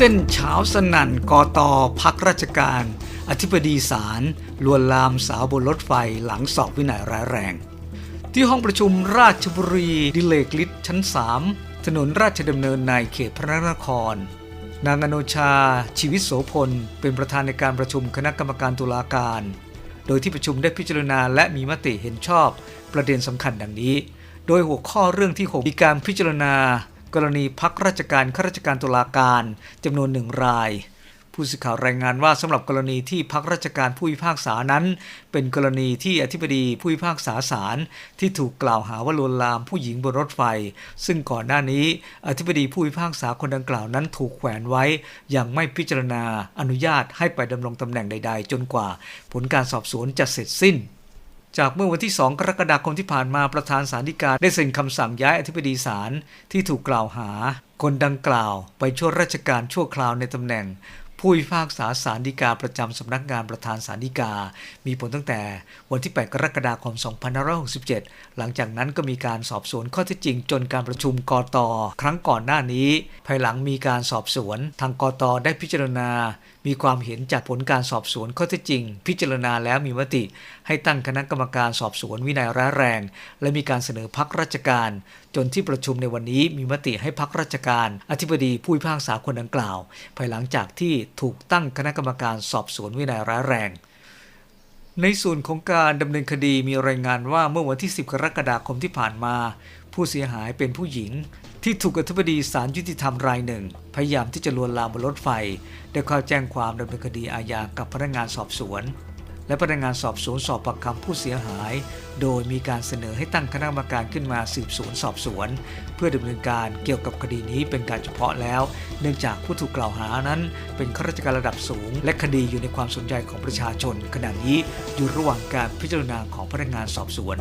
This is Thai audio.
เส้นเช้าสนั่นกอตอพักราชการ อธิบดีศาลลวนลามสาวบนรถไฟหลังสอบวินัยร้ายแรง ที่ห้องประชุมราชบุรีดิเลกฤทธิ์ชั้น 3 ถนนราชดำเนินในเขตพระนคร นางอโนชา ชีวิตโสพล เป็นประธานในการประชุมคณะกรรมการตุลาการ โดยที่ประชุมได้พิจารณาและมีมติเห็นชอบประเด็นสำคัญดังนี้ โดยหัวข้อเรื่องที่ 6 มีการพิจารณา กรณีพักราชการข้าราชการตุลาการจำนวนหนึ่งราย ผู้สื่อข่าวรายงานว่าสำหรับกรณีที่พักราชการผู้พิพากษานั้น เป็นกรณีที่อธิบดีผู้พิพากษาศาลที่ถูกกล่าวหาว่าลวนลามผู้หญิงบนรถไฟ ซึ่งก่อนหน้านี้ อธิบดีผู้พิพากษาคนดังกล่าวนั้นถูกแขวนไว้อย่างไม่พิจารณาอนุญาตให้ไปดำรงตำแหน่งใด ๆ จนกว่า ผลการสอบสวนจะเสร็จสิ้น จากเมื่อวันที่ 2 กรกฎาคมที่ผ่านมาประธานศาลฎีกาได้เซ็นคำสั่งย้ายอธิบดีศาลที่ถูกกล่าวหา คนดังกล่าวไปช่วยราชการชั่วคราวในตำแหน่ง ผู้พิพากษาศาลฎีกาประจำสำนักงานประธานศาลฎีกา มีผลตั้งแต่วันที่ 8 กรกฎาคม 2567 หลังจากนั้นก็มีการสอบสวนข้อเท็จจริงจนการประชุมกอตครั้งก่อนหน้านี้ ภายหลังมีการสอบสวน ทางกอตได้พิจารณา มีความเห็นจากผลการสอบสวนข้อเท็จจริง พิจารณาแล้วมีมติ ให้ตั้งคณะกรรมการสอบสวนวินัยร้ายแรง และมีการเสนอพักราชการ จนที่ประชุมในวันนี้มีมติให้พักราชการ อธิบดีผู้พิพากษาคนดังกล่าว ภายหลังจากที่ถูกตั้งคณะกรรมการสอบสวนวินัยร้ายแรง ในส่วนของการดำเนินคดีมีรายงานว่าเมื่อวันที่ 10 กรกฎาคมที่ผ่านมา ผู้เสียหายเป็นผู้หญิง ที่ถูกอธิบดีศาลยุติธรรมรายหนึ่ง พยายามที่จะลวนลามบนรถไฟ ได้เข้าแจ้งความดำเนินคดีอาญากับพนักงานสอบสวน และพนักงานสอบสวนสอบปากคำผู้เสียหาย โดยมีการเสนอให้ตั้งคณะกรรมการขึ้นมาสืบสวนสอบสวน เพื่อดำเนินการเกี่ยวกับคดีนี้เป็นการเฉพาะแล้ว เนื่องจากผู้ถูกกล่าวหานั้น เป็นข้าราชการระดับสูง และคดีอยู่ในความสนใจของประชาชน ขณะนี้อยู่ระหว่างการพิจารณาของพนักงานสอบสวน